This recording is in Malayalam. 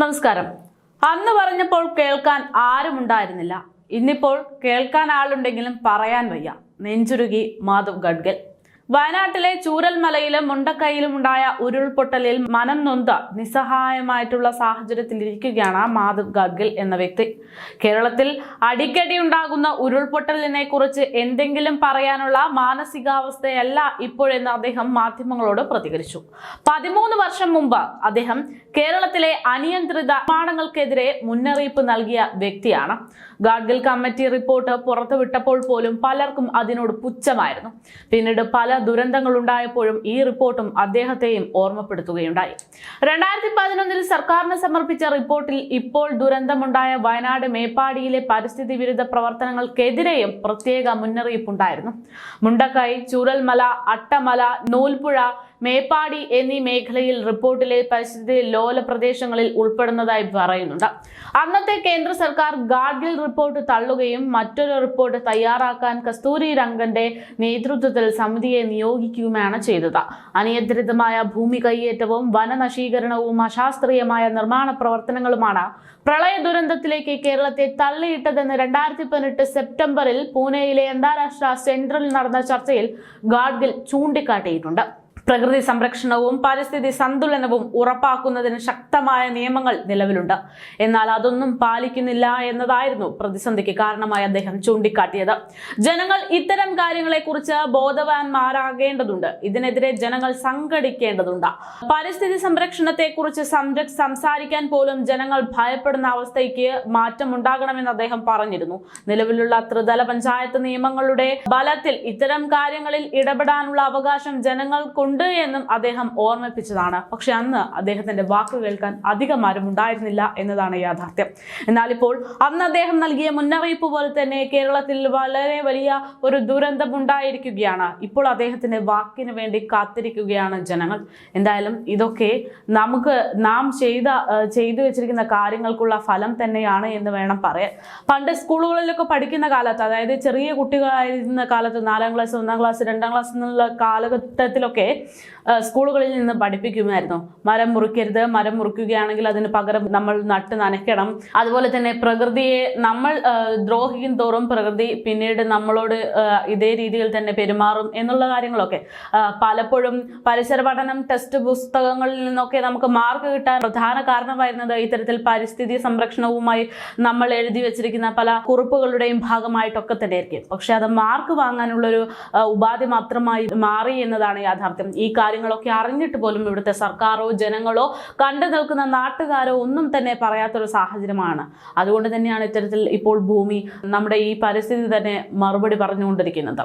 നമസ്കാരം. അന്ന് പറഞ്ഞപ്പോൾ കേൾക്കാൻ ആരുമുണ്ടായിരുന്നില്ല. ഇന്നിപ്പോൾ കേൾക്കാൻ ആളുണ്ടെങ്കിലും പറയാൻ വയ്യ. നെഞ്ചുരുകി മാധവ് ഗഡ്ഗൽ. വയനാട്ടിലെ ചൂരൽമലയിലും മുണ്ടക്കൈയിലും ഉണ്ടായ ഉരുൾപൊട്ടലിൽ മനം നൊന്ത നിസ്സഹായമായിട്ടുള്ള സാഹചര്യത്തിലിരിക്കുകയാണ് മാധവ് ഗഡ്ഗൽ എന്ന വ്യക്തി. കേരളത്തിൽ അടിക്കടി ഉണ്ടാകുന്ന ഉരുൾപൊട്ടലിനെ കുറിച്ച് എന്തെങ്കിലും പറയാനുള്ള മാനസികാവസ്ഥയല്ല ഇപ്പോഴെന്ന് അദ്ദേഹം മാധ്യമങ്ങളോട് പ്രതികരിച്ചു. പതിമൂന്ന് വർഷം മുമ്പ് അദ്ദേഹം കേരളത്തിലെ അനിയന്ത്രിത നിർമ്മാണങ്ങൾക്കെതിരെ മുന്നറിയിപ്പ് നൽകിയ വ്യക്തിയാണ്. ഗാഡ്ഗിൽ കമ്മിറ്റി റിപ്പോർട്ട് പുറത്തുവിട്ടപ്പോൾ പോലും പലർക്കും അതിനോട് പുച്ഛമായിരുന്നു. പിന്നീട് പല ദുരന്തങ്ങൾ ഉണ്ടായപ്പോഴും ഈ റിപ്പോർട്ടും അദ്ദേഹത്തെയും ഓർമ്മപ്പെടുത്തുകയുണ്ടായി. രണ്ടായിരത്തി പതിനൊന്നിൽ സർക്കാരിന് സമർപ്പിച്ച റിപ്പോർട്ടിൽ ഇപ്പോൾ ദുരന്തമുണ്ടായ വയനാട് മേപ്പാടിയിലെ പരിസ്ഥിതി വിരുദ്ധ പ്രവർത്തനങ്ങൾക്കെതിരെയും പ്രത്യേക മുന്നറിയിപ്പുണ്ടായിരുന്നു. മുണ്ടക്കൈ ചൂരൽമല അട്ടമല നൂൽപ്പുഴ മേപ്പാടി എന്നീ മേഖലയിൽ റിപ്പോർട്ടിലെ പരിസ്ഥിതി ലോല പ്രദേശങ്ങളിൽ ഉൾപ്പെടുന്നതായി പറയുന്നുണ്ട്. അന്നത്തെ കേന്ദ്ര സർക്കാർ ഗാഡ്ഗിൽ റിപ്പോർട്ട് തള്ളുകയും മറ്റൊരു റിപ്പോർട്ട് തയ്യാറാക്കാൻ കസ്തൂരി രംഗന്റെ നേതൃത്വത്തിൽ സമിതിയെ നിയോഗിക്കുകയുമാണ് ചെയ്തത്. അനിയന്ത്രിതമായ ഭൂമി കൈയേറ്റവും വനനശീകരണവും അശാസ്ത്രീയമായ നിർമ്മാണ പ്രവർത്തനങ്ങളുമാണ് പ്രളയ ദുരന്തത്തിലേക്ക് കേരളത്തെ തള്ളിയിട്ടതെന്ന് രണ്ടായിരത്തി പതിനെട്ട് സെപ്റ്റംബറിൽ പൂനെയിലെ അന്താരാഷ്ട്ര സെൻട്രൽ നടന്ന ചർച്ചയിൽ ഗാഡ്ഗിൽ ചൂണ്ടിക്കാട്ടിയിട്ടുണ്ട്. പ്രകൃതി സംരക്ഷണവും പരിസ്ഥിതി സന്തുലനവും ഉറപ്പാക്കുന്നതിന് ശക്തമായ നിയമങ്ങൾ നിലവിലുണ്ട്. എന്നാൽ അതൊന്നും പാലിക്കുന്നില്ല എന്നതായിരുന്നു പ്രതിസന്ധിക്ക് കാരണമായി അദ്ദേഹം ചൂണ്ടിക്കാട്ടിയത്. ജനങ്ങൾ ഇത്തരം കാര്യങ്ങളെക്കുറിച്ച് ബോധവാന്മാരാകേണ്ടതുണ്ട്. ഇതിനെതിരെ ജനങ്ങൾ സംഘടിക്കേണ്ടതുണ്ട്. പരിസ്ഥിതി സംരക്ഷണത്തെക്കുറിച്ച് സംര- സംസാരിക്കാൻ പോലും ജനങ്ങൾ ഭയപ്പെടുന്ന അവസ്ഥയ്ക്ക് മാറ്റം ഉണ്ടാകണമെന്ന് അദ്ദേഹം പറഞ്ഞിരുന്നു. നിലവിലുള്ള ത്രിതല പഞ്ചായത്ത് നിയമങ്ങളുടെ ബലത്തിൽ ഇത്തരം കാര്യങ്ങളിൽ ഇടപെടാനുള്ള അവകാശം ജനങ്ങൾക്കുണ്ട്. എന്നും അദ്ദേഹം ഓർമ്മിപ്പിച്ചതാണ്. പക്ഷെ അന്ന് അദ്ദേഹത്തിന്റെ വാക്ക് കേൾക്കാൻ അധികം ആരും ഉണ്ടായിരുന്നില്ല എന്നതാണ് യാഥാർത്ഥ്യം. എന്നാൽ ഇപ്പോൾ അന്ന് അദ്ദേഹം നൽകിയ മുന്നറിയിപ്പ് പോലെ തന്നെ കേരളത്തിൽ വളരെ വലിയ ഒരു ദുരന്തം ഉണ്ടായിരിക്കുകയാണ്. ഇപ്പോൾ അദ്ദേഹത്തിന്റെ വാക്കിന് വേണ്ടി കാത്തിരിക്കുകയാണ് ജനങ്ങൾ. എന്തായാലും ഇതൊക്കെ നമുക്ക് നാം ചെയ്ത ചെയ്തു വെച്ചിരിക്കുന്ന കാര്യങ്ങൾക്കുള്ള ഫലം തന്നെയാണ് എന്ന് വേണം പറയാൻ. പണ്ട് സ്കൂളുകളിലൊക്കെ പഠിക്കുന്ന കാലത്ത് അതായത് ചെറിയ കുട്ടികളായിരുന്ന കാലത്ത് നാലാം ക്ലാസ് ഒന്നാം ക്ലാസ് രണ്ടാം ക്ലാസ് എന്നുള്ള കാലഘട്ടത്തിലൊക്കെ സ്കൂളുകളിൽ നിന്ന് പഠിപ്പിക്കുമായിരുന്നു. മരം മുറിക്കരുത് മരം മുറിക്കുകയാണെങ്കിൽ അതിന് പകരം നമ്മൾ നട്ട് നനയ്ക്കണം. അതുപോലെ തന്നെ പ്രകൃതിയെ നമ്മൾ ദ്രോഹിക്കും തോറും പ്രകൃതി പിന്നീട് നമ്മളോട് ഇതേ രീതിയിൽ തന്നെ പെരുമാറും എന്നുള്ള കാര്യങ്ങളൊക്കെ. പലപ്പോഴും പരിസര പഠനം ടെക്സ്റ്റ് പുസ്തകങ്ങളിൽ നിന്നൊക്കെ നമുക്ക് മാർക്ക് കിട്ടാൻ പ്രധാന കാരണമായിരുന്നത് ഇത്തരത്തിൽ പരിസ്ഥിതി സംരക്ഷണവുമായി നമ്മൾ എഴുതി വെച്ചിരിക്കുന്ന പല കുറിപ്പുകളുടെയും ഭാഗമായിട്ടൊക്കെ തന്നെ ആയിരിക്കും പക്ഷെ അത് മാർക്ക് വാങ്ങാനുള്ളൊരു ഉപാധി മാത്രമായി മാറി എന്നതാണ് യാഥാർത്ഥ്യം. ഈ കാര്യങ്ങളൊക്കെ അറിഞ്ഞിട്ട് പോലും ഇവിടുത്തെ സർക്കാരോ ജനങ്ങളോ കണ്ടു നിൽക്കുന്ന നാട്ടുകാരോ ഒന്നും തന്നെ പറയാത്തൊരു സാഹചര്യമാണ്. അതുകൊണ്ട് തന്നെയാണ് ഇത്തരത്തിൽ ഇപ്പോൾ ഭൂമി നമ്മുടെ ഈ പരിസ്ഥിതി തന്നെ മറുപടി പറഞ്ഞുകൊണ്ടിരിക്കുന്നത്.